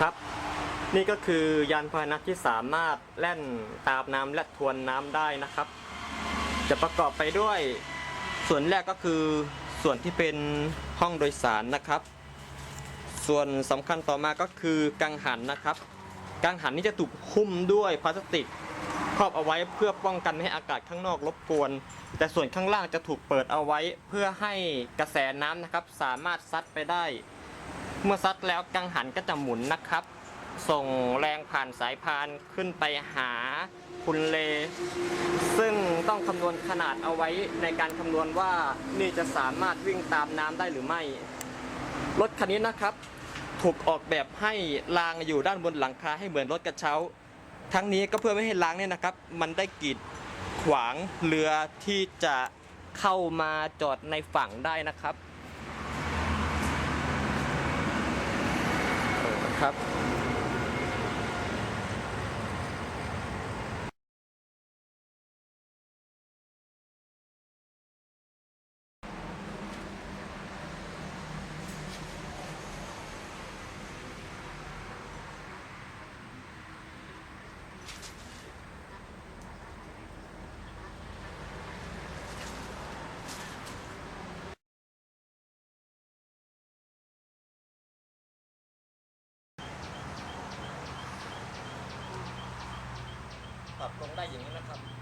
ครับ นี่ก็คือยานพาหนะที่สามารถแล่นตามน้ำและทวนน้ำได้นะครับ จะประกอบไปด้วยส่วนแรกก็คือส่วนที่เป็นห้องโดยสารนะครับ ส่วนสำคัญต่อมาก็คือกังหันนะครับ กังหันนี้จะถูกหุ้มด้วยพลาสติกครอบเอาไว้เพื่อป้องกันไม่ให้อากาศข้างนอกรบกวน แต่ส่วนข้างล่างจะถูกเปิดเอาไว้เพื่อให้กระแสน้ำนะครับ สามารถซัดไปได้ เมื่อซัดแล้วกังหันก็จะหมุนนะครับ ส่งแรงผ่านสายพานขึ้นไปหาคุณเล ซึ่งต้องคำนวณขนาดเอาไว้ในการคำนวณว่านี่จะสามารถวิ่งตามน้ำได้หรือไม่ รถคันนี้นะครับ ถูกออกแบบให้รางอยู่ด้านบนหลังคาให้เหมือนรถกระเช้า ทั้งนี้ก็เพื่อไม่ให้รางเนี่ยนะครับ มันได้กีดขวางเรือที่จะเข้ามาจอดในฝั่งได้นะครับ ครับ ปับลงได้อย่างนี้นะครับ